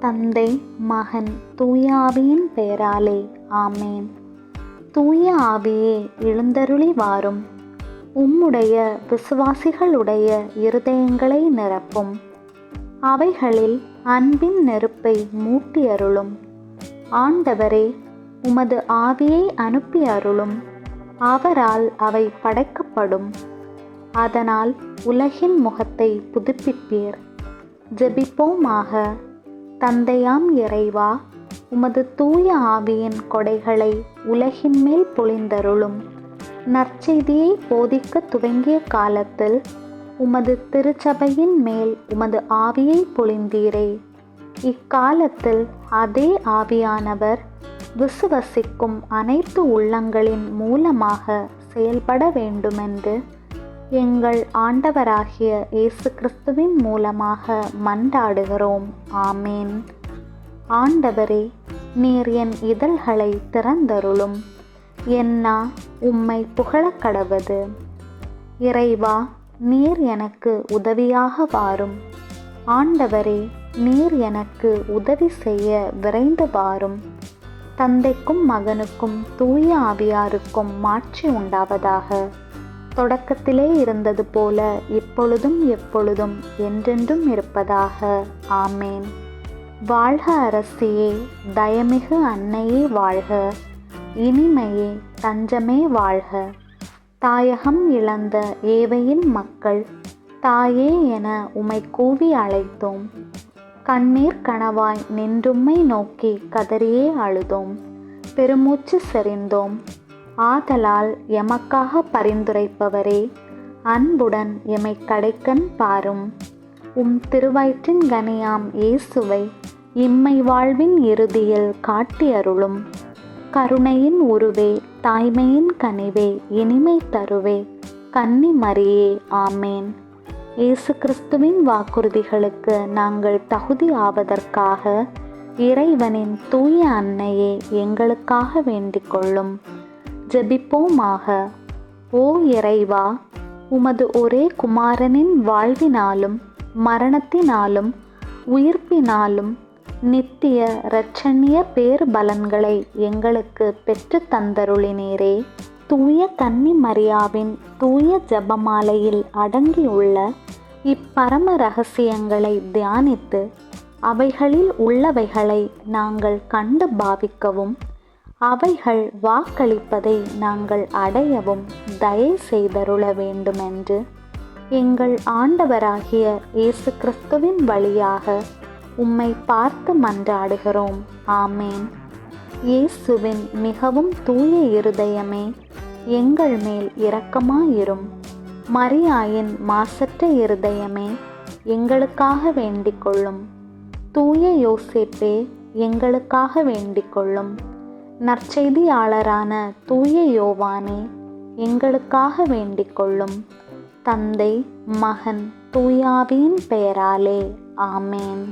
தந்தை மகன் தூய ஆவியின் பெயராலே ஆமேன். தூய ஆவியே எழுந்தருளி வாரும். உம்முடைய விசுவாசிகளுடைய இருதயங்களை நிரப்பும். அவைகளில் அன்பின் நெருப்பை மூட்டி அருளும் ஆண்டவரே உமது ஆவியை அனுப்பி அருளும். அவரால் அவை படைக்கப்படும். அதனால் உலகின் முகத்தை புதுப்பிப்பீர். ஜெபிப்போமாக. தந்தையாம் இறைவா உமது தூய ஆவியின் கொடைகளை உலகின் மேல் பொழிந்தருளும். நற்செய்தியை போதிக்க துவங்கிய காலத்தில் உமது திருச்சபையின் மேல் உமது ஆவியை பொழிந்தீரே. இக்காலத்தில் அதே ஆவியானவர் விசுவசிக்கும் அனைத்து உள்ளங்களின் மூலமாக செயல்பட வேண்டுமென்று எங்கள் ஆண்டவராகிய இயேசு கிறிஸ்துவின் மூலமாக மன்றாடுகிறோம். ஆமேன். ஆண்டவரே நீர் என் இதழ்களை திறந்தருளும். என்னா உம்மை புகழக் கடவது. இறைவா நீர் எனக்கு உதவியாக வாரும். ஆண்டவரே நீர் எனக்கு உதவி செய்ய விரைந்து வாரும். தந்தைக்கும் மகனுக்கும் தூய ஆவியாருக்கும் மாட்சி உண்டாவதாக. தொடக்கத்திலே இருந்தது போல இப்பொழுதும் எப்பொழுதும் என்றென்றும் இருப்பதாக. ஆமேன். வாழ்க அரசியே தயமிகு அன்னையே வாழ்க. இனிமையே தஞ்சமே வாழ்க. தாயகம் இழந்த ஏவையின் மக்கள் தாயே என உமை கூவி அழைத்தோம். கண்ணீர் கனவாய் நின்றும்மை நோக்கி கதறியே அழுதோம். பெருமூச்சு செறிந்தோம். ஆதலால் எமக்காக பரிந்துரைப்பவரே அன்புடன் எமை கடைக்கண் பாரும். உம் திருவயிற்றின் கனியாம் இயேசுவை இம்மை வாழ்வின் இறுதியில் காட்டி அருளும். கருணையின் உருவே தாய்மையின் கனிவே இனிமை தருவே கன்னி மரியே ஆமேன். இயேசு கிறிஸ்துவின் வாக்குறுதிகளுக்கு நாங்கள் தகுதி ஆவதற்காக இறைவனின் தூய அன்னையே எங்களுக்காக வேண்டிக் கொள்ளும். ஜெபிப்போமாக. ஓ இறைவா உமது ஒரே குமாரனின் வாழ்வினாலும் மரணத்தினாலும் உயிர்ப்பினாலும் நித்திய இரட்சணிய பேர் பலன்களை எங்களுக்கு பெற்று தந்தருளினீரே. தூய கன்னி மரியாவின் தூய ஜபமாலையில் அடங்கியுள்ள இப்பரம ரகசியங்களை தியானித்து அவைகளில் உள்ளவைகளை நாங்கள் கண்டு பாவிக்கவும் அவைகள் வாக்களிப்பதை நாங்கள் அடையவும் தயை செய்தருள வேண்டுமென்று எங்கள் ஆண்டவராகிய இயேசு கிறிஸ்துவின் வழியாக உம்மை பார்த்து மன்றாடுகிறோம். ஆமேன். இயேசுவின் மிகவும் தூய இருதயமே எங்கள் மேல் இரக்கமாயிரும். மரியாயின் மாசற்ற இருதயமே எங்களுக்காக வேண்டிக் கொள்ளும் தூய யோசேப்பே எங்களுக்காக வேண்டிக் கொள்ளும் நற்செய்தியாளரான தூய யோவானே எங்களுக்காக வேண்டிக் கொள்ளும் தந்தை மகன் தூயாவின் பெயராலே. ஆமேன்.